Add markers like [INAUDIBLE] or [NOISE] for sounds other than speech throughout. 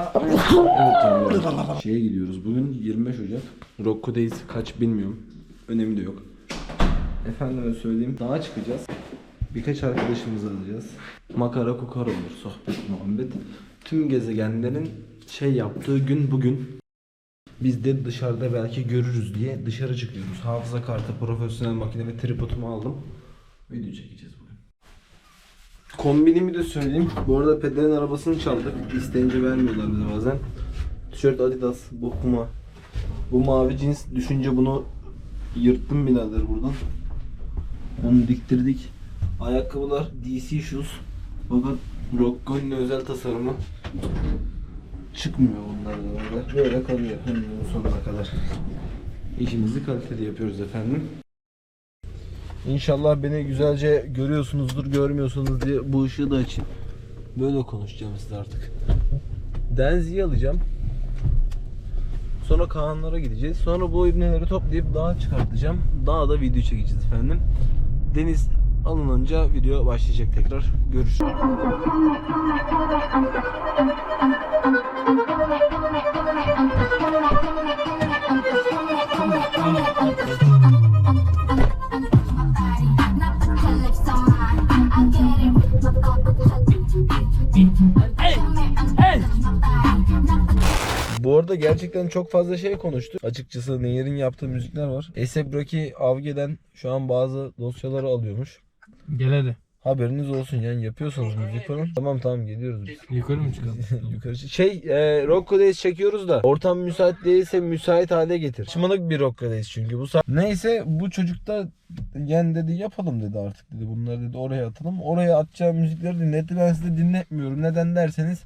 Evet. Şeye gidiyoruz. Bugün 25 Ocak. Rocco Days kaç bilmiyorum. Önemi de yok. Efendime söyleyeyim. Dağa çıkacağız. Birkaç arkadaşımızı alacağız. Makara kukar olur. Sohbet, muhabbet. Tüm gezegenlerin şey yaptığı gün bugün. Biz de dışarıda belki görürüz diye dışarı çıkıyoruz. Hafıza kartı, profesyonel makine ve tripodumu aldım. Video çekeceğiz. Kombinimi de söyleyeyim. Bu arada pederin arabasını çaldık. İsteyince vermiyorlar bize bazen. Tişört Adidas, bu Puma. Bu mavi cins düşünce bunu yırttım birader buradan. Onu diktirdik. Ayakkabılar DC Shoes. Fakat Rocco'nun özel tasarımı. Çıkmıyor bunlar da böyle. Böyle kalıyor ömrünün sonuna kadar. İşimizi kaliteli yapıyoruz efendim. İnşallah beni güzelce görüyorsunuzdur, görmüyorsunuz diye bu ışığı da açayım. Böyle konuşacağım size artık. Denzi'yi alacağım. Sonra Kaanlara gideceğiz. Sonra bu ibneleri toplayıp dağa çıkartacağım. Dağda video çekeceğiz efendim. Deniz alınınca video başlayacak tekrar. Görüşürüz. Bu arada gerçekten çok fazla şey konuştuk. Açıkçası Nehir'in yaptığı müzikler var. Esep Rocky Avge'den şu an bazı dosyaları alıyormuş. Gel hadi. Haberiniz olsun yani yapıyorsanız müzik falan. Tamam tamam geliyoruz biz. [LAUGHS] Yukarı mı çıkalım? [LAUGHS] Yukarı çık- Şey e, Rocco Days çekiyoruz da ortam müsait değilse müsait hale getir. Şımalık bir Rocco Days çünkü bu sa- Neyse bu çocuk da yani dedi yapalım dedi artık dedi. Bunları dedi oraya atalım. Oraya atacağım müzikleri dinletti. Ben size dinletmiyorum. Neden derseniz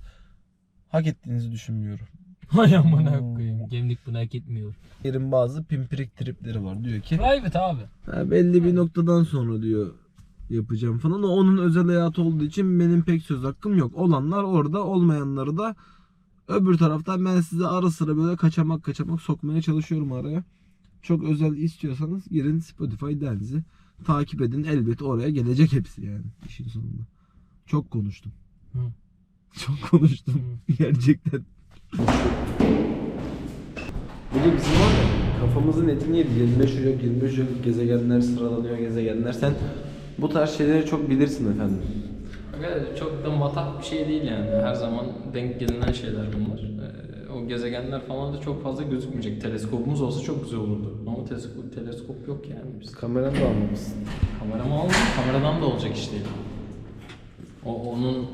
hak ettiğinizi düşünmüyorum. Hay amına koyayım. Gemlik bunu hak etmiyor. Yerin bazı pimpirik tripleri var. Diyor ki Private abi. "Ha, belli bir noktadan sonra diyor yapacağım falan. O onun özel hayatı olduğu için benim pek söz hakkım yok. Olanlar orada olmayanları da öbür taraftan ben size ara sıra böyle kaçamak kaçamak sokmaya çalışıyorum araya. Çok özel istiyorsanız girin Spotify Deniz'i takip edin. Elbet oraya gelecek hepsi yani işin sonunda. Çok konuştum. Hı. Çok konuştum. [LAUGHS] Gerçekten. Bugün bizim var ya kafamızın etini yedi. 25 Ocak 25 Ocak gezegenler sıralanıyor gezegenler. Sen bu tarz şeyleri çok bilirsin efendim. Aga çok da matah bir şey değil yani. Her zaman denk gelinen şeyler bunlar. Ee, o gezegenler falan da çok fazla gözükmeyecek. Teleskopumuz olsa çok güzel olurdu. Ama teleskop, teleskop yok yani. Biz Kameranı da almamışsın. kameramı aldım. Kameradan da olacak iş değil. O onun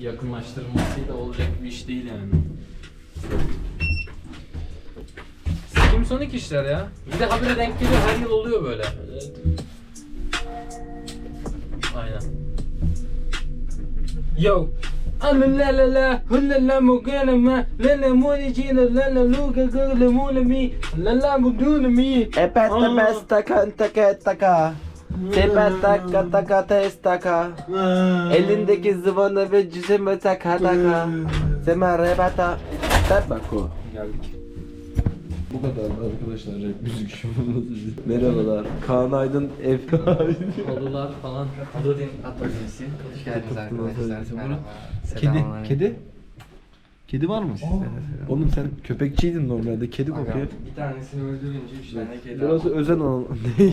yakınlaştırılmasıyla olacak bir iş değil yani. Simsonik işler ya. Bir de habire denk geliyor her yıl oluyor böyle. Aynen. Yo. La la la la la la mugana ma la la moni jina la la luga gala mula mi la la muduna mi Epet tepes taka taka taka. Tepes taka taka tes taka. Elindeki zıvanı ve cüzeme taka taka. Sema rebata. Tabako. Geldik. Bu kadar arkadaşlar rap müzik [LAUGHS] Merhabalar. Kaan Aydın ev [LAUGHS] Kodular falan. Odin Atölyesi. Hoş geldiniz arkadaşlar. Merhaba. Kedi, kedi. Kedi var mı? Oğlum sen köpekçiydin normalde. Kedi Aga, kokuyor. Bir tanesini öldürünce üç tane kedi Burası özel alan. [LAUGHS] Ne?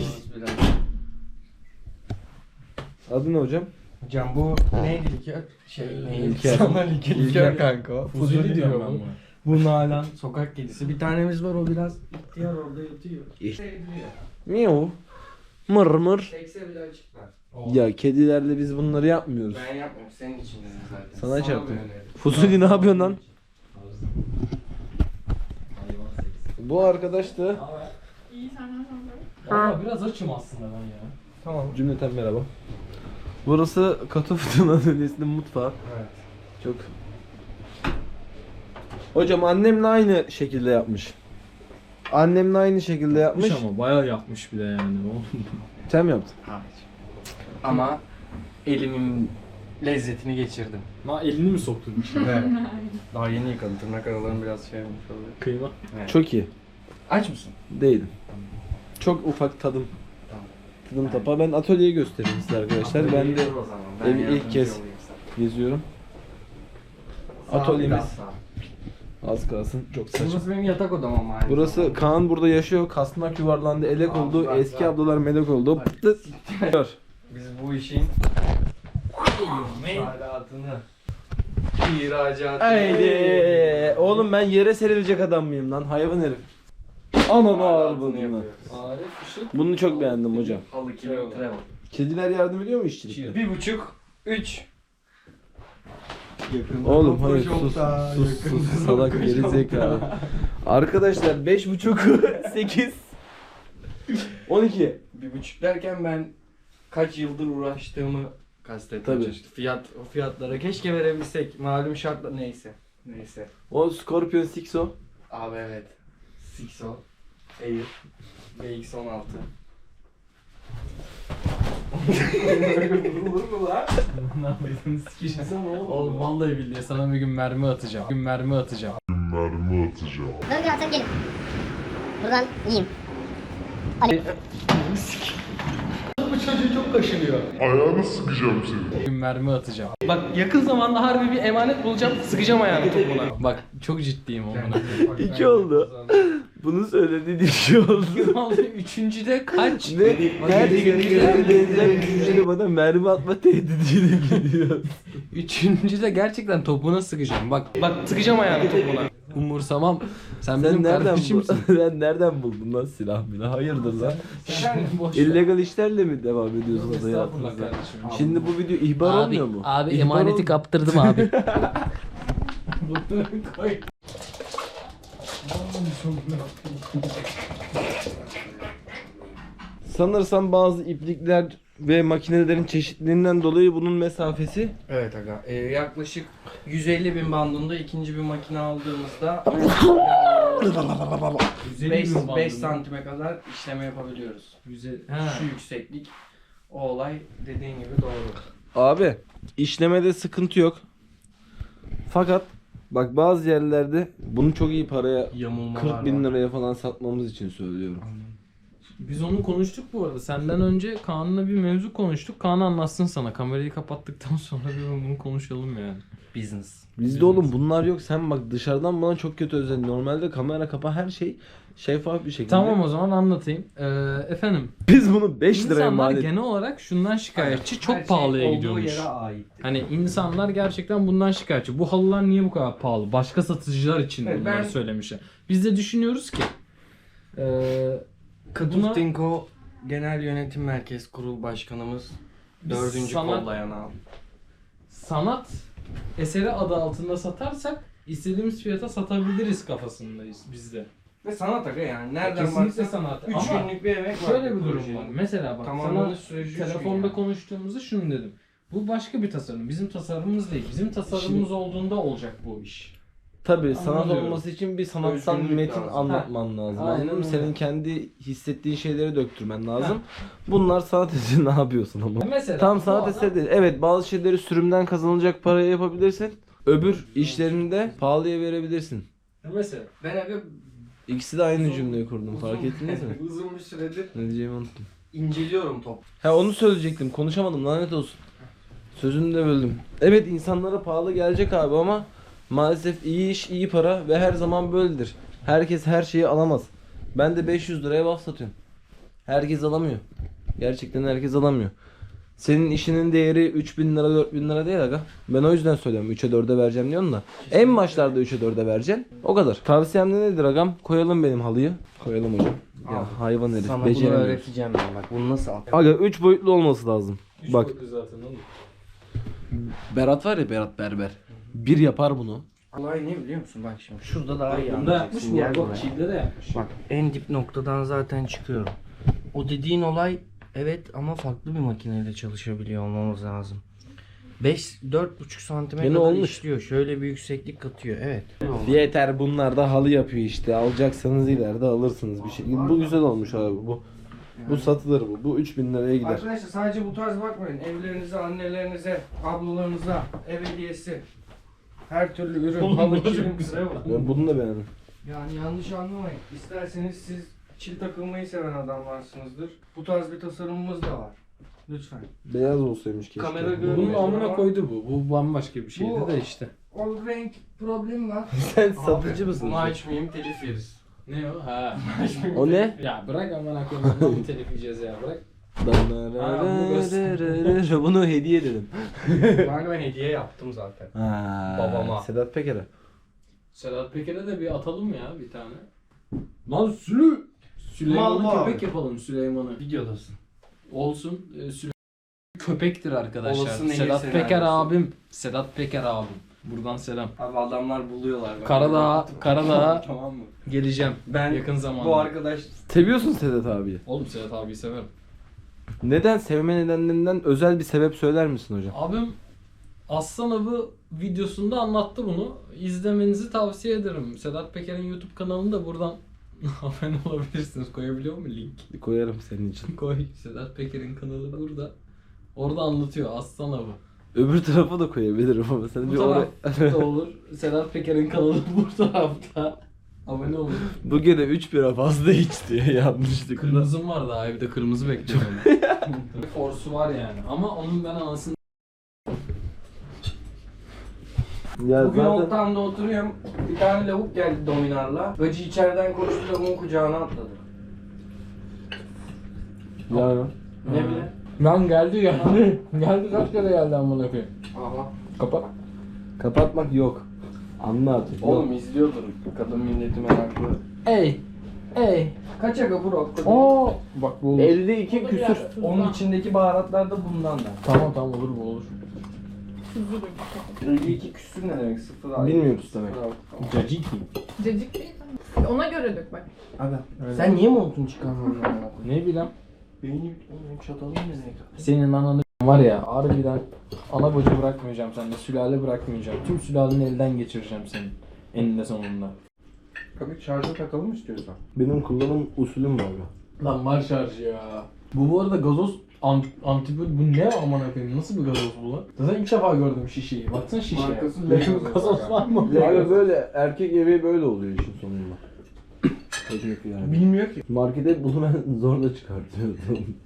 Adı ne hocam? Hocam bu neydi likör? Şey neydi? İlker. Sana İlker. kanka. Fuzuli diyorum ben bu. buna. Bu Nalan sokak kedisi. Bir tanemiz var o biraz ihtiyar orada yatıyor. İşte. Miau. Mır mır. Çekse bile açıklar. Ya kedilerle biz bunları yapmıyoruz. Ben yapmıyorum senin için dedim zaten. Sana çarptım. bir öneri. Fuzuli ne yapıyorsun lan? Bu arkadaş da İyi senden sonra. Valla biraz açım aslında ben ya. Tamam. Cümleten merhaba. Burası Katı Fıtığın Atölyesi'nin mutfağı. Evet. Çok. Hocam annemle aynı şekilde yapmış. Annemle aynı şekilde yapmış. ama bayağı yapmış bir de yani. Sen mi yaptın? Hayır. Ama elimin lezzetini geçirdim. Ma elini mi soktun içine? Evet. [LAUGHS] Daha yeni yıkadım. Tırnak aralarım biraz şey olmuş oluyor. Kıyma. Evet. Çok iyi. Aç mısın? Değilim. Çok ufak tadım. Tamam. Tadım tapa. Ben atölyeyi göstereyim size arkadaşlar. Ben de evi ilk kez geziyorum. Sağ ol, Atölyemiz. Az kalsın çok saçma. Burası benim yatak odam ama. aynı Burası zamanda. Kaan burada yaşıyor. Kasnak yuvarlandı. Elek Bak, oldu. bak, Eski bak. ablalar melek oldu. Gör. Biz bu işin imalatını, ihracatını... Haydi. Oğlum ben yere serilecek adam mıyım lan? Hayvan herif. Ananı ağır yapıyoruz. Arif Işık. Bunu çok beğendim hocam. Halı kilometre bak. Kediler yardım ediyor mu işçilikte? Bir buçuk, üç. Yakında Oğlum hayır sus sus sus salak [LAUGHS] geri zekalı. Arkadaşlar 5.5 8 12 Bir buçuk derken ben kaç yıldır uğraştığımı kastetmeye Tabii. çalıştım. Fiyat, o fiyatlara keşke verebilsek. Malum şartla neyse. Neyse. O Scorpion 6 o. Abi evet. Sixo, Air, BX16. Vurulur mu lan? Ne yapıyorsun sikeceğim. Oğlum vallahi billahi sana bir gün mermi atacağım. Bir gün mermi atacağım. mermi atacağım. Dön bir atın gelin. Buradan yiyeyim. Ayağını sıkacağım seni. Bir gün mermi atacağım. Bak yakın zamanda harbi bir emanet bulacağım. Sıkacağım ayağını topuna. [LAUGHS] Bak çok ciddiyim onunla. [LAUGHS] İki oldu. Bunu söylediğin iki oldu. Vallahi üçüncüde kaç? Ne? Her seferinde benzer üçüncüde bana mermi atma tehdidiyle geliyor. Üçüncüde gerçekten topuna sıkacağım. Bak bak sıkacağım ayağını topuna. Umursamam. Sen, Sen benim nereden kardeşimsin. [LAUGHS] sen nereden buldun lan silah milah? Hayırdır lan? [LAUGHS] İllegal işlerle mi devam ediyorsunuz hayatınızda? kardeşim. Şimdi bu video ihbar abi, olmuyor mu? Abi İhbar emaneti ol- kaptırdım abi. [LAUGHS] Sanırsam bazı iplikler ve makinelerin çeşitliliğinden dolayı bunun mesafesi Evet aga. Ee, yaklaşık 150 bin bandında ikinci bir makine aldığımızda [LAUGHS] 5, 5 santime kadar işleme yapabiliyoruz. Şu yükseklik o olay dediğin gibi doğru. Abi işlemede sıkıntı yok. Fakat bak bazı yerlerde bunu çok iyi paraya Yamulmalar 40 bin var. liraya falan satmamız için söylüyorum. Biz onu konuştuk bu arada. Senden önce Kaan'la bir mevzu konuştuk. Kaan anlatsın sana. Kamerayı kapattıktan [LAUGHS] sonra bir bunu konuşalım yani. Business. Bizde oğlum bunlar yok. Sen bak dışarıdan bana çok kötü özel. Normalde kamera kapa her şey şeffaf bir şekilde. Tamam o zaman anlatayım. Ee, efendim Biz bunu 5 liraya insanlar mal ettik. genel olarak şundan şikayetçi. Her Çok şey pahalıya olduğu gidiyormuş. yere ait. Hani insanlar gerçekten bundan şikayetçi. Bu halılar niye bu kadar pahalı? Başka satıcılar için Evet, bunları ben- söylemişler. Biz de düşünüyoruz ki ee, buna Tinko Genel Yönetim Merkez Kurul Başkanımız Biz dördüncü sanat- kollayan abi. sanat eseri adı altında satarsak istediğimiz fiyata satabiliriz kafasındayız biz de. Ve sanat aga yani nereden Kesinlikle baksan sanat. 3 Ama günlük bir emek var. Şöyle bir durum var. Mesela bak Tamamlanış sana süreci üç gün telefonda yani. konuştuğumuzda şunu dedim. Bu başka bir tasarım. Bizim tasarımımız değil. Bizim tasarımımız olduğunda olacak bu iş. Tabii sanat Anlıyorum. olması için bir sanatsal Özgünlük metin lazım. anlatman lazım. Aynen Anladın mı? öyle. Senin kendi hissettiğin şeyleri döktürmen lazım. Bunlar sanat eseri [LAUGHS] ne yapıyorsun ama? Mesela Tam bu sanat adam- eseri değil. Evet bazı şeyleri sürümden kazanılacak paraya yapabilirsin. Öbür işlerini de pahalıya verebilirsin. Mesela Ben aga İkisi de aynı Uzun- cümleyi kurdum. Fark ettiniz mi? [LAUGHS] uzun bir süredir Ne diyeceğimi unuttum. inceliyorum top. Ha onu söyleyecektim. Konuşamadım lanet olsun. Sözünü de böldüm. Evet insanlara pahalı gelecek abi ama maalesef iyi iş iyi para ve her zaman böyledir. Herkes her şeyi alamaz. Ben de 500 liraya baf satıyorum. Herkes alamıyor. Gerçekten herkes alamıyor. Senin işinin değeri 3000 lira 4000 lira değil aga. Ben o yüzden söylüyorum 3'e 4'e vereceğim diyorsun da. En başlarda 3'e 4'e vereceksin. O kadar. Tavsiyem de nedir agam? Koyalım benim halıyı. Koyalım hocam. Ya Abi, hayvan herif. Sana bunu öğreteceğim ben bak bunu nasıl al. Aga 3 boyutlu olması lazım. Üç Bak boyutlu zaten oğlum. Berat var ya Berat Berber. Bir yapar bunu. Olay ne biliyor musun? Bak şimdi şurada daha iyi Bunda yapmış anlayacaksın. bu. Gel Bak buraya. Çil'de de yapmış. Bak en dip noktadan zaten çıkıyorum. O dediğin olay evet ama farklı bir makineyle çalışabiliyor olmamız lazım. 5 4,5 santime Yine kadar olmuş. işliyor. Şöyle bir yükseklik katıyor. Evet. Yeter bunlar da halı yapıyor işte. Alacaksanız ileride alırsınız bir şey. Bu güzel olmuş abi bu. Bu satılır bu. Bu 3000 liraya gider. Arkadaşlar sadece bu tarz bakmayın. Evlerinize, annelerinize, ablalarınıza, ev hediyesi. Her türlü ürün. Bak. Ben bunu da beğendim. Yani yanlış anlamayın. İsterseniz siz çil takılmayı seven adamlarsınızdır. Bu tarz bir tasarımımız da var. Lütfen. Beyaz olsaymış keşke. Kamera Bunun amına koydu bu. Bu bambaşka bir şeydi Bu- de işte. O renk problemi var. [LAUGHS] Sen satıcı mısın? Bunu açmayayım telif yeriz. Ne o? Ha. [LAUGHS] O ne? ya bırak amına koyayım. Nasıl [LAUGHS] telif yiyeceğiz ya bırak. Bunu hediye edelim. [LAUGHS] Kanka ben hediye yaptım zaten. Ha, Babama. Sedat Peker'e. Sedat Peker'e de bir atalım ya bir tane. Lan Sülü. Süleyman'ı Mal köpek yapalım Süleyman'ı. Videodasın. Olsun. Ee, Süleyman köpektir arkadaşlar. Olası nehir Sedat senaryosu. Peker abim. Sedat Peker abim. Buradan selam. Abi adamlar buluyorlar. bak. Karadağ, Karadağ tamam mı? geleceğim. Ben yakın zamanda. bu arkadaş Seviyorsun Sedat abiyi. Oğlum Sedat abiyi severim. Neden? Sevme nedenlerinden özel bir sebep söyler misin hocam? Abim Aslan Avı videosunda anlattı bunu. İzlemenizi tavsiye ederim. Sedat Peker'in YouTube kanalında buradan [LAUGHS] abone olabilirsiniz. Koyabiliyor mu link? Koyarım senin için. [LAUGHS] Koy. Sedat Peker'in kanalı burada. Orada anlatıyor Aslan Avı. Öbür tarafa da koyabilirim ama sen Bu bir oraya... tarafta olur. Sedat Peker'in kanalı [LAUGHS] bu tarafta. Abone olun. Bu gene 3 bira fazla içti [LAUGHS] yanlışlıkla. Kırmızım var daha evde kırmızı [LAUGHS] bekliyorum. Forsu var yani ama onun ben anasını Ya Bugün zaten ortamda oturuyorum. Bir tane lavuk geldi dominarla. Gacı içeriden koştu lavuğun kucağına atladı. ya Ne bileyim. Lan geldi geldi. [LAUGHS] geldi kaç kere geldi amına koyayım. Aha. Kapat. kapatmak yok. Anla artık. Oğlum izliyordur. Kadın milleti meraklı. Ey. Ey. Kaç aga bu rock? Oo. Bak bu olur. 52 küsür. Onun içindeki baharatlar da bundan da. Tamam tamam olur bu olur. Tuzlu da dikkat et. 52 küsür ne demek? Sıfır abi. Bilmiyoruz demek. Sıfır abi. Caciki. Cacık değil mi? Ona göre dök bak. Aga. Sen niye montunu çıkarmadın ama? Ne bileyim. Benim benim çatalım ne? Senin ananı var ya harbiden ana koca bırakmayacağım sende. Sülale bırakmayacağım. Tüm sülaleni elden geçireceğim senin. Eninde sonunda. Abi şarja takalım mı istiyorsan? Benim kullanım usulüm var ya. Lan var şarjı ya. Bu bu arada gazoz an, antibiyot bu ne amına koyayım nasıl bir gazoz bu lan? Zaten ilk defa gördüm şişeyi. Baksana şişeye. Markası Lego gazoz var mı? Abi böyle erkek evi böyle oluyor işin sonunda. Bilmiyor ki. Markete bunu ben zorla çıkartıyordum.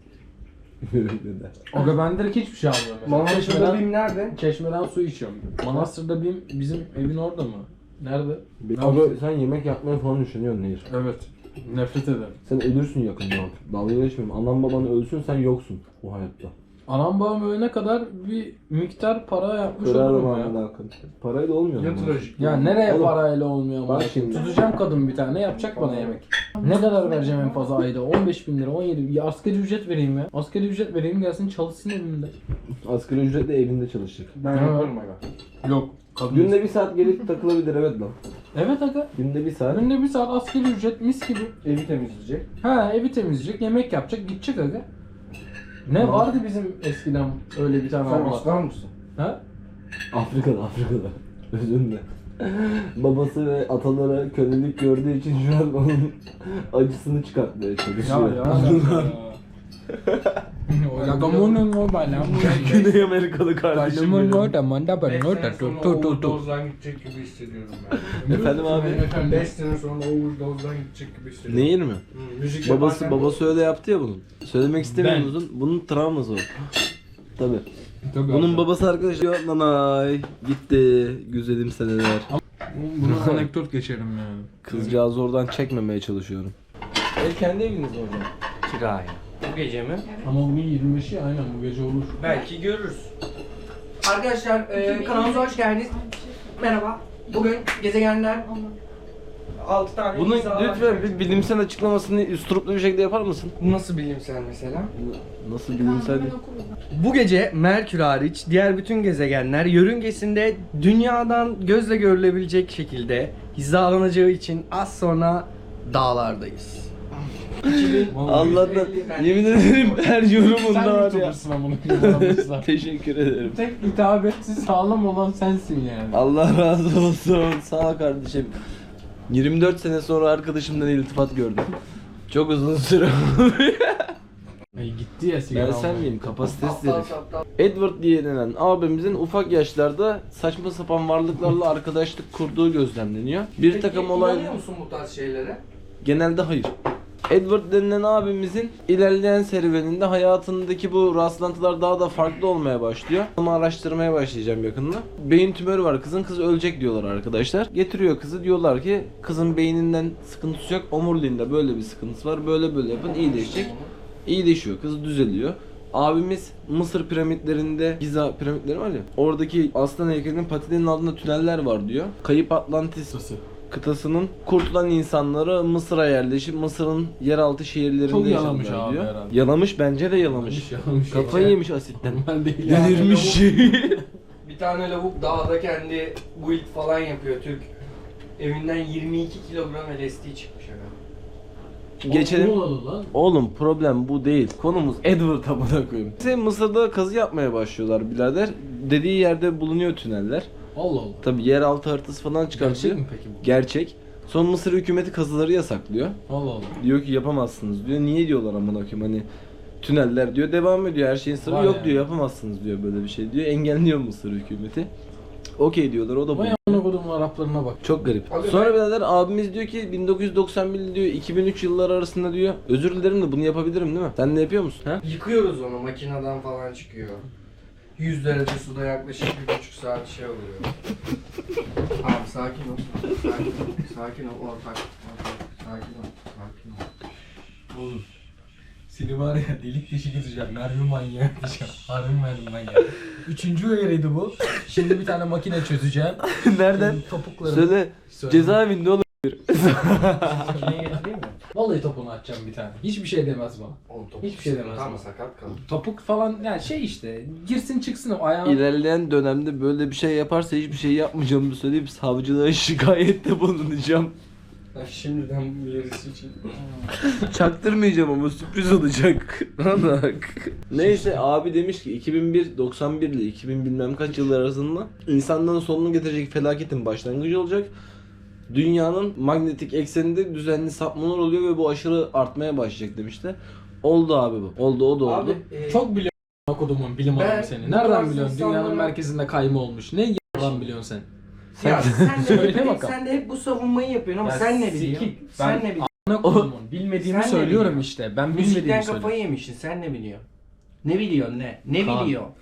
Aga ben direkt hiçbir şey almıyorum. mesela. Manastır'da Çeşmeden, BİM nerede? çeşmeden su içiyorum. Manastır'da BİM bizim evin orada mı? Nerede? Abi sen yemek yapmayı falan düşünüyorsun Nehir. Evet. Nefret ederim. Sen ölürsün yakında. Dalga geçmiyorum. Anan baban ölsün sen yoksun bu hayatta. Anam babam ölene kadar bir miktar para yapmış Kırarım olurum ya. koyayım. Parayla olmuyor Ya mu? trajik. Ya nereye Oğlum, parayla olmuyor ama bak şimdi. Tutacağım kadın bir tane yapacak bana yemek. Ne kadar vereceğim en fazla ayda? 15 bin lira, 17 bin. Ya asgari ücret vereyim ya. Asgari ücret vereyim gelsin çalışsın evimde. Asgari ücretle evinde çalışacak. Ben Ha. yaparım aga. Yok. Kadın. Günde bir saat gelip takılabilir evet lan. Evet aga. Günde bir saat. Günde bir saat asgari ücret mis gibi. Evi temizleyecek. Ha evi temizleyecek, yemek yapacak, gidecek aga. Ne vardı bizim eskiden öyle bir tane Sen abla? aslan mısın? Ha? Afrika'da Afrika'da. Özünde. Babası ve atalara kölelik gördüğü için şu an onun acısını çıkartmaya çalışıyor. [LAUGHS] Güney Amerikalı kardeşim benim. Overdose'dan gidecek gibi hissediyorum ben. [LAUGHS] Efendim abi? 5 sene sonra overdose'dan gidecek gibi hissediyorum. Nehir mi? Hı, Müzik Babası babası öyle yaptı ya bunun. Söylemek istemiyor musun? Bunun travması o. Tabi. Bunun babası arkadaş diyor nanay gitti güzelim seneler. Bunu [LAUGHS] anekdot geçerim yani. Kızcağızı oradan çekmemeye çalışıyorum. Ev kendi eviniz mi hocam? Kiraya. Bu gece mi? Ama bugün 25'i aynen bu gece olur. Belki görürüz. Arkadaşlar e, kanalımıza hoş geldiniz. Merhaba. Bugün gezegenler 6 tane Bunu imza var. lütfen bir bilimsel açıklamasını üstruplu bir şekilde yapar mısın? Bu nasıl bilimsel mesela? Nasıl bilimsel? Bu gece Merkür hariç diğer bütün gezegenler yörüngesinde dünyadan gözle görülebilecek şekilde hizalanacağı için az sonra dağlardayız. Allah'tan yemin ederim her yorumunda Sen var ya. YouTuber'sın amına koyayım. [LAUGHS] Teşekkür ederim. Tek hitabetsi sağlam olan sensin yani. Allah razı olsun. Sağ ol kardeşim. 24 sene sonra arkadaşımdan iltifat gördüm. Çok uzun süre. Ay gitti ya sigara ben sen miyim? Kapasitesiz herif. Edward diye denen abimizin ufak yaşlarda saçma sapan varlıklarla arkadaşlık kurduğu gözlemleniyor. Bir takım olay İnanıyor musun bu tarz şeylere? genelde hayır. Edward denilen abimizin ilerleyen serüveninde hayatındaki bu rastlantılar daha da farklı olmaya başlıyor. Onu araştırmaya başlayacağım yakında. Beyin tümörü var kızın. Kız ölecek diyorlar arkadaşlar. Getiriyor kızı diyorlar ki kızın beyninden sıkıntısı yok. Omuriliğinde böyle bir sıkıntısı var. Böyle böyle yapın iyileşecek. İyileşiyor. Kız düzeliyor. Abimiz Mısır piramitlerinde Giza piramitleri var ya oradaki aslan heykelinin patilerinin altında tüneller var diyor. Kayıp Atlantis kıtasının kurtulan insanları Mısır'a yerleşip Mısır'ın yeraltı şehirlerinde Çok yaşadılar yalamış abi diyor. herhalde. Yalamış bence de yalamış. Yalamış. Kafayı yemiş asitten. Normal değil. Delirmiş. [LAUGHS] Bir tane lavuk dağda kendi build falan yapıyor Türk. Evinden 22 kilogram LSD çıkmış aga. Geçelim. Lan? Oğlum problem bu değil. Konumuz Edward amına koyayım. İşte Mısır'da kazı yapmaya başlıyorlar birader. Dediği yerde bulunuyor tüneller. Allah Allah. Tabi yeraltı haritası falan çıkartıyor. Gerçek mi peki bu? Gerçek. Sonra Mısır hükümeti kazıları yasaklıyor. Allah Allah. Diyor ki yapamazsınız diyor. Niye diyorlar amına koyayım hani tüneller diyor devam ediyor her şeyin sırrı Vay yok ya. diyor yapamazsınız diyor böyle bir şey diyor. Engelliyor Mısır hükümeti. Okey diyorlar o da bu. Vay amına kodumun Araplarına bak. Çok garip. Abi Sonra birader abimiz diyor ki 1991 diyor 2003 yılları arasında diyor. Özür dilerim de bunu yapabilirim değil mi? Sen de yapıyor musun? Ha? Yıkıyoruz onu makineden falan çıkıyor. 100 derece suda yaklaşık bir buçuk saat şey oluyor. Abi sakin ol. Sakin ol. Sakin ol ortak. ortak. Sakin ol. Sakin ol. Oğlum. Seni var ya delik deşik edeceğim. Mermi manyağı diyeceğim. Harbi mermi manyağı. Üçüncü uyarıydı bu. Şimdi bir tane makine çözeceğim. [LAUGHS] Nereden? Senin Topuklarını. Söyle. Söyle. Cezaevinde oğlum. Vallahi topunu açacağım bir tane. Hiçbir şey demez bana. Oğlum top Hiçbir şey demez. Tam sakat kaldı. Topuk falan yani şey işte girsin çıksın o ayağın. İlerleyen dönemde böyle bir şey yaparsa hiçbir şey yapmayacağımı söyleyip savcılığa [LAUGHS] şikayette bulunacağım. Şimdiden bu yarısı [LAUGHS] için. Çaktırmayacağım ama sürpriz olacak. [LAUGHS] Bak. Neyse abi demiş ki 2001 91 ile 2000 bilmem kaç yıllar arasında insanlığın sonunu getirecek felaketin başlangıcı olacak. Dünyanın magnetik ekseninde düzenli sapmalar oluyor ve bu aşırı artmaya başlayacak demişti. Oldu abi bu. Oldu o da oldu. Abi e, Çok biliyorum kodumun bilim Ben adamı seni. Nereden biliyorsun? insanlara- Dünyanın merkezinde kayma olmuş. Ne yalan biliyorsun sen? ya sen de, [LAUGHS] Söyle hep, bakalım. sen de hep bu savunmayı yapıyorsun ama Ya sen ne sikik. biliyorsun? Ben- Sen ne biliyorsun? Kodumun. Bilmediğimi Sen ne söylüyorum biliyorsun? işte. Ben Müzikten bilmediğimi kafayı söylüyorum. yemişsin sen ne biliyorsun? Ne biliyorsun ne? Ne Kaan. biliyorsun?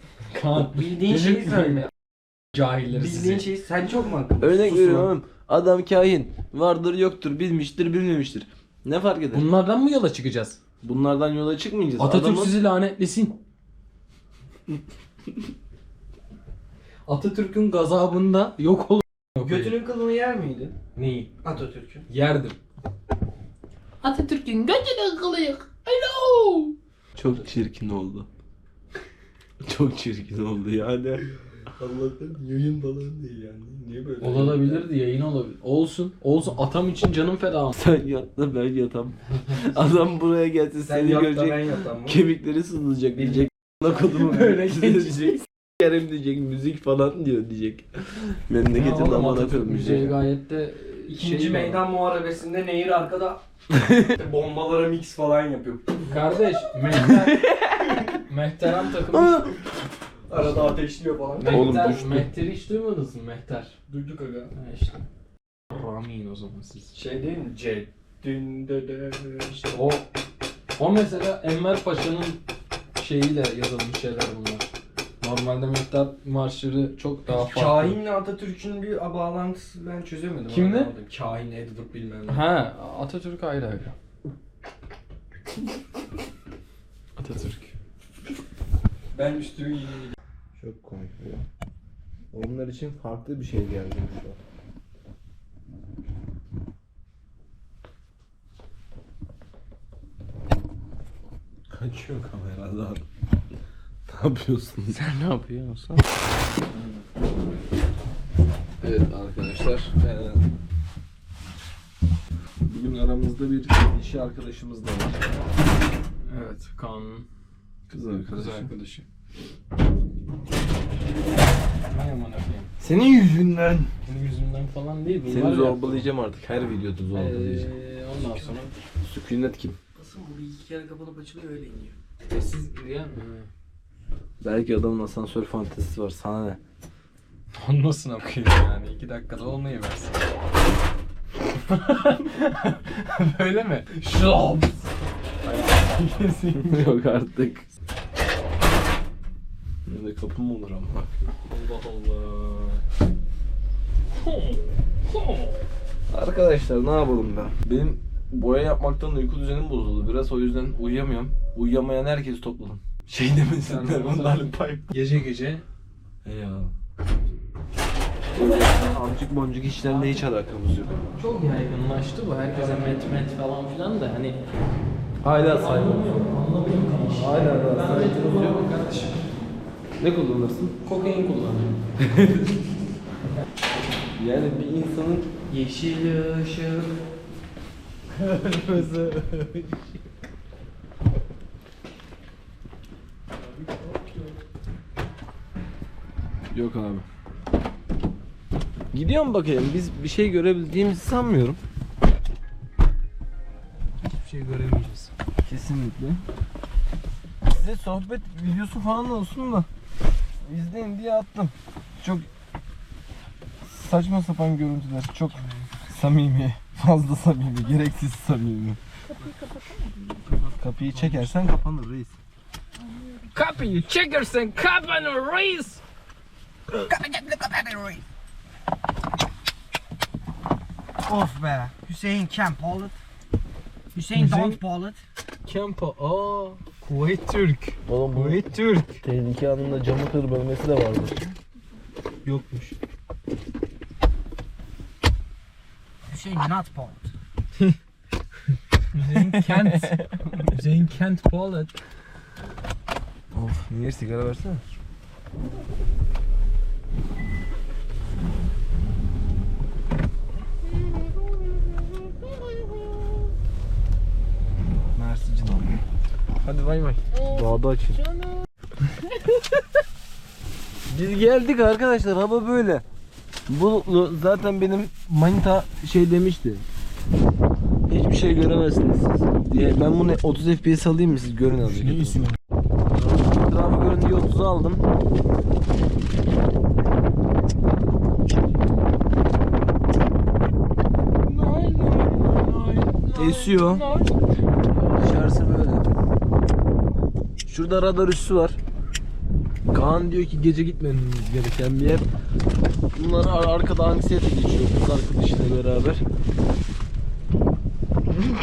Kaan. Bildiğin şeyi söyle. Cahilleri Bildiğin sizi. şeyi sen çok mu akıllısın? Örnek veriyorum. Adam kahin. Vardır yoktur. Bilmiştir bilmemiştir. Ne fark eder? Bunlardan mı yola çıkacağız? Bunlardan yola çıkmayacağız. Atatürk Adamın- sizi lanetlesin. [LAUGHS] Atatürk'ün gazabında yok olur. Götünün kılını yer miydin? Neyi? Atatürk'ün. Yerdim. Atatürk'ün götünün kılıyık. Hello. Çok çirkin oldu. Çok çirkin oldu yani. Allah'tan yayın falan değil yani. Niye böyle? Olabilirdi yayın olabilir. Olsun. Olsun. Atam için canım feda. Sen yat da ben yatam. [LAUGHS] Adam buraya gelsin Sen seni yat da görecek. ben yatam. Kemikleri sızılacak diyecek. Ne kodumu [LAUGHS] Böyle diyecek. Yerim diyecek müzik falan diyor diyecek. Memleketin Oğlum, amına Atatürk koyayım müziği gayet de İkinci şey meydan muharebesinde Nehir arkada [LAUGHS] bombalara mix falan yapıyor. Kardeş, Mehter, Mehteran takımı. Arada ateşliyor falan. Mehter, Oğlum düştü. Mehter'i hiç duymadınız mı Mehter? Duyduk aga. Ha işte. Ramin o zaman siz. Şey değil mi? Ceddin dede. İşte o o mesela Enver Paşa'nın şeyiyle yazılmış şeyler bunlar. Normalde Mehter marşları çok daha farklı. Kahin'le Atatürk'ün bir bağlantısı ben çözemedim. Kimle? anlamadım. Kahin, Edward bilmem ne. Ha, Atatürk ayrı ayrı. [LAUGHS] Atatürk. Ben üstümü giyeyim. Çok komik bu. Onlar için farklı bir şey geldi şu an. Kaçıyor kameradan. ne yapıyorsun? Sen ne yapıyorsun? Evet arkadaşlar. eee, Bugün aramızda bir işi arkadaşımız da var. Evet, Kaan'ın Kız kız arkadaşı. Senin yüzünden. Senin yüzünden falan değil. bunlar Seni zorbalayacağım artık. Her videoda zorbalayacağım. Ee, ondan sonra Sükunet kim? Nasıl bu bir iki kere kapanıp açılıyor öyle iniyor. sessiz diyen Belki adamın asansör fantezisi var. Sana ne? [LAUGHS] Nasıl okuyayım yani? iki dakikada olmayı versin. [LAUGHS] Böyle mi? Şlop. [LAUGHS] Yok artık. Böyle kapı mı olur ama? Allah Allah. Arkadaşlar ne yapalım ben? Benim boya yapmaktan uyku düzenim bozuldu biraz o yüzden uyuyamıyorum. Uyuyamayan herkesi topladım. [LAUGHS] Şey demesinler onlarla pay. Gece gece He ya. Amcık boncuk işlerle hiç alakamız yok. çok yaygınlaştı bu. Herkese met met falan filan da hani Hala saygı. anlamı yok. Anlamı yok. Hala da Ben saygı met yok. Ne kullanırsın? Kokain kullanıyorum. [LAUGHS] Yani bir insanın Yeşil ışık. Yok abi. Gidiyorum bakayım. Biz bir şey görebildiğimizi sanmıyorum. Hiçbir şey göremeyeceğiz. Kesinlikle. Size sohbet videosu falan olsun da izleyin diye attım. Çok saçma sapan görüntüler. Çok samimi. Fazla samimi. Gereksiz samimi. Kapıyı kapatamam. Kapıyı çekersen kapanır reis. Kapıyı çekersen kapanır reis. Of be. Hüseyin Kemp Polat. Hüseyin Don't Polat. Kempa. Aa, Kuveyt Türk. Oğlum bu Kuveyt Türk. tehlike anında camı kır bölmesi de vardır. Yokmuş. Hüseyin Not Polat. Hüseyin Kent. [LAUGHS] Hüseyin Kent Polat. Of niye sigara versene. Hadi bay bay. Dağda açın. Biz geldik arkadaşlar hava böyle. Bulutlu zaten benim manita şey demişti. Hiçbir şey göremezsiniz siz. Diye ben bunu 30 FPS alayım mı siz görün azıcık. Ne isim? Etrafı görün diye 30'a aldım. Esiyor. Dışarısı böyle. Şurada radar üssü var. Kaan diyor ki gece gitmememiz gereken bir yer. Bunlar ar- arkada anksiyete geçiyor kız arkadaşıyla beraber.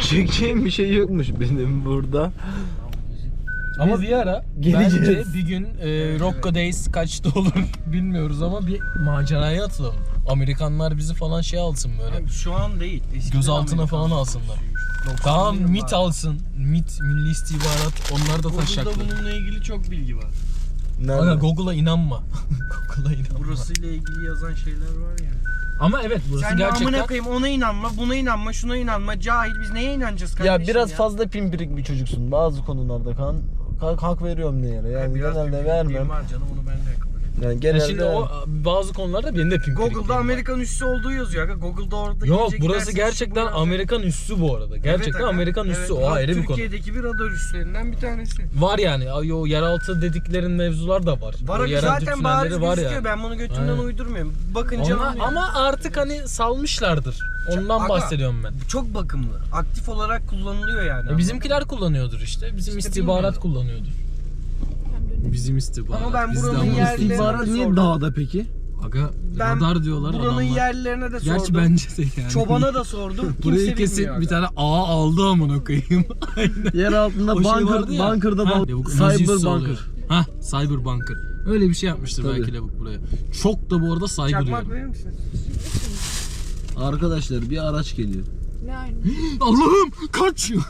[LAUGHS] Çekeceğim bir şey yokmuş benim burada. Ama bir ara Geleceğiz. bence bir gün e, Rocco Days kaçta olur [LAUGHS] bilmiyoruz ama bir maceraya atılalım. Amerikanlar bizi falan şey alsın böyle. Şu an değil. Gözaltına falan alsınlar. Tamam MIT alsın. MIT Milli İstihbarat onlar da taşacaklar. bununla ilgili çok bilgi var. Aga Google'a inanma. [LAUGHS] Google'a inanma. Burasıyla ilgili yazan şeyler var ya. Ama evet burası Sen gerçekten amına koyayım ona inanma, buna inanma, şuna inanma. Cahil biz neye inanacağız kardeşim Ya biraz fazla pimpirik bir çocuksun bazı konularda kan. Hak, veriyorum ne yere. Yani Biraz genelde vermem. var canım onu ben de kabul Yani Ya genelde şimdi o bazı konularda benim de pimpirik Google'da Amerikan üssü olduğu yazıyor. Aga. Google'da orada Yok burası gerçekten. Amerikan üssü bu arada. Gerçekten aga. Amerikan üssü Evet, o ayrı bir konu. Türkiye'deki bir radar üslerinden bir tanesi. Var yani o yeraltı dediklerin mevzular da var. Var yeraltı zaten bariz var gözüküyor. yani. Ben bunu götümden Aynen. uydurmuyorum. Bakınca anlıyor. ama artık hani salmışlardır. Ondan Aga, bahsediyorum ben. çok bakımlı. Aktif olarak kullanılıyor yani. E, bizimkiler kullanıyordur işte. Bizim İşte istihbarat bilmiyorum. kullanıyordur. Bizim istihbarat. Ama ben buranın bu yerlerine istihbarat- de sordum. dağda peki? Aga Ben radar diyorlar buranın adamlar. yerlerine de Gerçi sordum. bence de yani. Çobana da sordum. [LAUGHS] Burayı Kimse kesin bilmiyor bir tane A aldı amına koyayım. [LAUGHS] Yer altında O şey bunker, vardı ya. bunker'da Ha, bal- Lavuk cyber üssü bunker. oluyor. Ha, cyber bunker. Öyle bir şey yapmıştır Tabii. belki Lavuk buraya. Çok da bu arada saygı Çakmak duyuyorum. verir misin? Arkadaşlar bir araç geliyor. Ne aynı? [GASPS] Allah'ım kaç! [LAUGHS]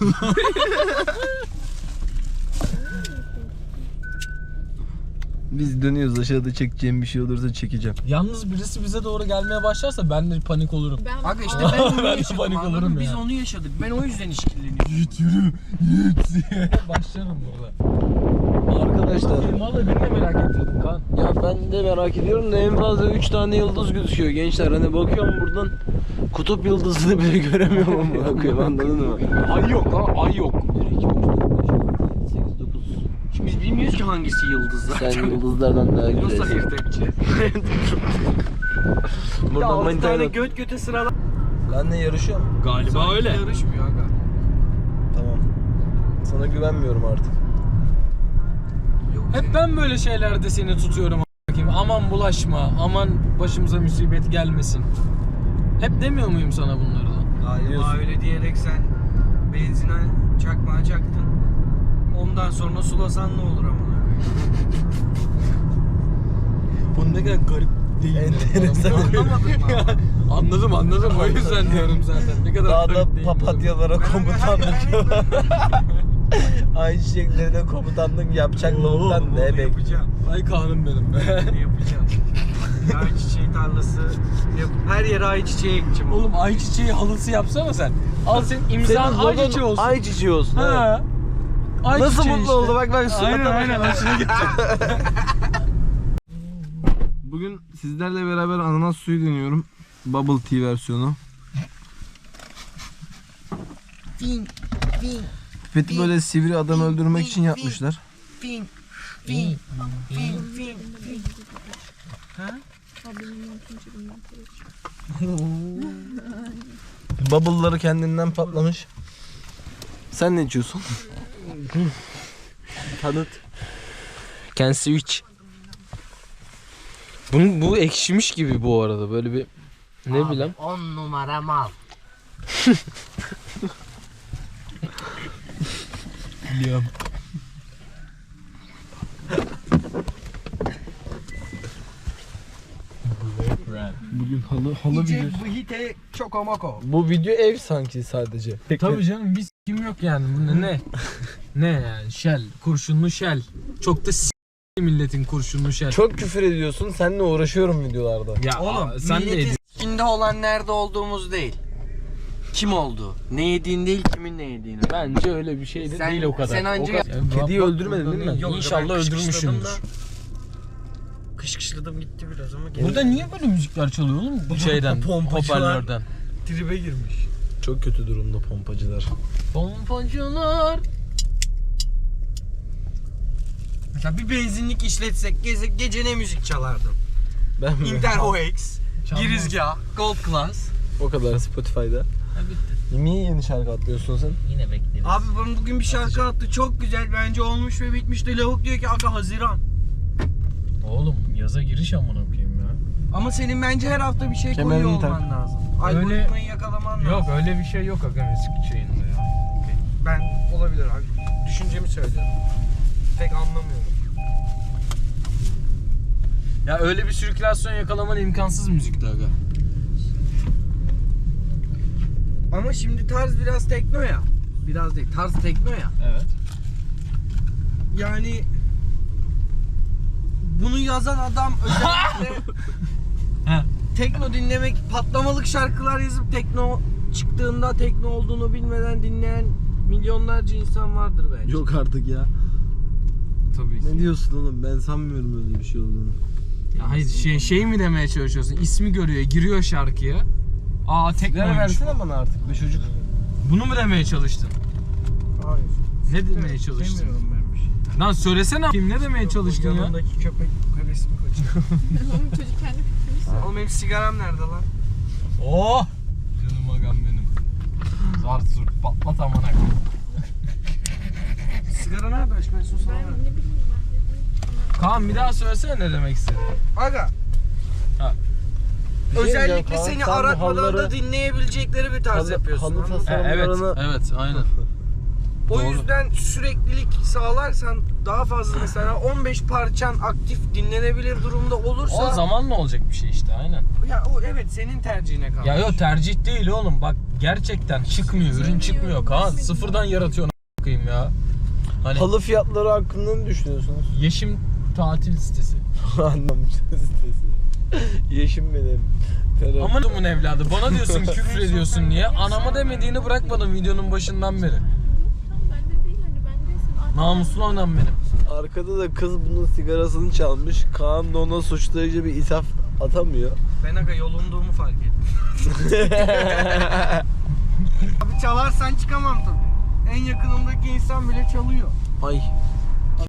Biz dönüyoruz aşağıda çekeceğim bir şey olursa çekeceğim. Yalnız birisi bize doğru gelmeye başlarsa ben de panik olurum. Ben Aga işte [LAUGHS] ben onu Ben de yaşadım. panik anladın olurum mı? Biz ya. onu yaşadık. Ben o yüzden işkilleniyorum. Yiğit yürü, Yiğit diye [LAUGHS] başlarım burada. Arkadaşlar Vallahi beni de merak ettirdin kan. ya ben de merak ediyorum da en fazla 3 tane yıldız gözüküyor gençler. Hani bakıyorum buradan kutup yıldızını bile [LAUGHS] göremiyorum amına koyayım anladın mı? Ay yok lan, ay yok. 1 2 3 4 5 8 9 Şimdi biz bilmiyoruz ki hangisi yıldız zaten. Sen yıldızlardan daha Nasıl güzelsin. ayırt edeceğiz? [LAUGHS] Buradan ya 6 manitaya tane bak. göt göte sıralar. Ben de yarışıyorum. Galiba Sanki öyle. Yarışmıyor aga. Tamam. Sana güvenmiyorum artık. Yok Hep ben böyle şeylerde seni tutuyorum a**ayım. Aman bulaşma, aman başımıza musibet gelmesin. Hep demiyor muyum sana bunları da? Galiba Diyorsun. öyle diyerek sen benzine çakmağa çaktın. Ondan sonra sulasan ne olur ama. Bu ne kadar garip değil. Enteresan. Anlamadın mı? ama? Anladım anladım o yüzden diyorum zaten. Ne kadar garip değil mi? papatyalara komutanlık [LAUGHS] Ay çiçeklerine komutanlık yapacak lavuktan ne bekliyor? yapacağım. Ay kanım benim be. Ne yapacağım? Ayçiçeği tarlası yap. Her yere ayçiçeği ekeceğim. Oğlum ayçiçeği halısı yapsana sen. Al senin imzan ayçiçeği olsun. Ayçiçeği olsun. evet. Ha. Nasıl mutlu oldu bak bak Aynen surata aynen bak. hoşuna gitti. [LAUGHS] Bugün sizlerle beraber ananas suyu deniyorum. Bubble tea versiyonu. Fin, fin, Pipeti böyle sivri adam öldürmek için yapmışlar. fin, fin, fin, fin. Sonra. Bubble'ları kendinden patlamış. Sen ne içiyorsun? [LAUGHS] [LAUGHS] Tanıt. Ken switch. Bunun, bu ekşimiş gibi bu arada böyle bir ne bileyim. 10 numara mal. Biliyorum. Bugün halı halı İyice bu hite çokomoko. Bu video ev sanki sadece. Tabii canım biz kim yok yani bu ne [LAUGHS] ne? yani shell kurşunlu shell. Çok da s- milletin kurşunlu shell. Çok küfür ediyorsun. Seninle uğraşıyorum videolarda. ya Oğlum aa, sen de milletin s**kinde olan nerede olduğumuz değil. Kim oldu? Ne yediğin değil kimin ne yediğini. Bence öyle bir şey de Sen- değil o kadar. sen anca- O kadar- Kediyi bak- öldürmedin değil mi? Yok, ben İnşallah kışkışladım öldürmüşsündür. Kışkışladım gitti biraz ama gene Burada niye böyle müzikler çalıyor oğlum? Bu şeyden, [LAUGHS] Pompacılar. hoparlörden. tribe girmiş. Çok kötü durumda pompacılar. Pompacılar. Mesela bir benzinlik işletsek geze, gece ne müzik çalardın? Ben mi? Interhoex. [LAUGHS] Girizgah, Gold Class. O kadar Spotify'da. Ha, bitti. Niye yeni şarkı atlıyorsun sen? Yine bekleriz. Abi bana bugün bir şarkı attı çok güzel bence olmuş ve bitmişti. Lavuk diyor ki aga Haziran. Oğlum yaza giriş amına koyayım ya. Ama senin bence her hafta bir şey Kemerini koyuyor tak. olman lazım. Öyle- Algoritmayı yakalaman lazım. Yok öyle bir şey yok aga müzik şeyinde ya. Ben olabilir abi. Düşüncemi söylüyorum. Pek anlamıyorum. Ya öyle bir sirkülasyon yakalaman imkansız müzikte aga. Ama şimdi tarz biraz tekno ya. Biraz değil, tarz tekno ya. Evet. Yani bunu yazan adam [LAUGHS] özellikle He. tekno dinlemek, patlamalık şarkılar yazıp tekno çıktığında tekno olduğunu bilmeden dinleyen milyonlarca insan vardır bence. Yok artık ya. Tabii Ne diyorsun oğlum? Ben sanmıyorum öyle bir şey olduğunu. Ya hayır şey, şey mi demeye çalışıyorsun? İsmi görüyor, giriyor şarkıya. Aa Sigara teknoymuş. versene bana artık be çocuk. Bunu mu demeye çalıştın? Hayır. Ne demeye çalıştın? Demiyorum ben bir şey. Lan söylesene kim ne demeye çalıştın ya? Yanındaki köpek resmi kaçıyor. [LAUGHS] Oğlum çocuk kendi fikrini söylüyor. Oğlum benim sigaram nerede lan? Oh! Canım agam benim. Zart zurt patlat amına koyayım. Sigara nerede aşkım? Sus Ben ne bileyim ben. Kaan bir daha söylesene ne demek istedin? Aga. Ha. Bir şey diyeceğim Özellikle Kaan, seni sen bu aratmadan da dinleyebilecekleri bir tarz Halı- yapıyorsun. halı anladın mı? E, evet, evet aynen. O Doğru. yüzden süreklilik sağlarsan daha fazla mesela 15 parçan aktif dinlenebilir durumda olursa O zamanla olacak bir şey işte aynen. ya o evet senin tercihine kalmış. Ya yok tercih değil oğlum bak gerçekten çıkmıyor ürün çıkmıyor Kaan sıfırdan yaratıyorsun a**ayım ya. Hani Halı fiyatları hakkında ne düşünüyorsunuz? Yeşim tatil sitesi. [LAUGHS] Anlamış sitesi. Yeşim benim. Karım. Aman evladı bana diyorsun [LAUGHS] küfür ediyorsun niye? Anama demediğini bırakmadım videonun başından beri. Tamam bende değil hani. Namuslu anam benim. Arkada da kız bunun sigarasını çalmış. Kaan da ona suçlayıcı bir ithaf atamıyor. Ben aga yolunduğumu fark ettim. [LAUGHS] Abi çalarsan çıkamam tabii. En yakınımdaki insan bile çalıyor. Ay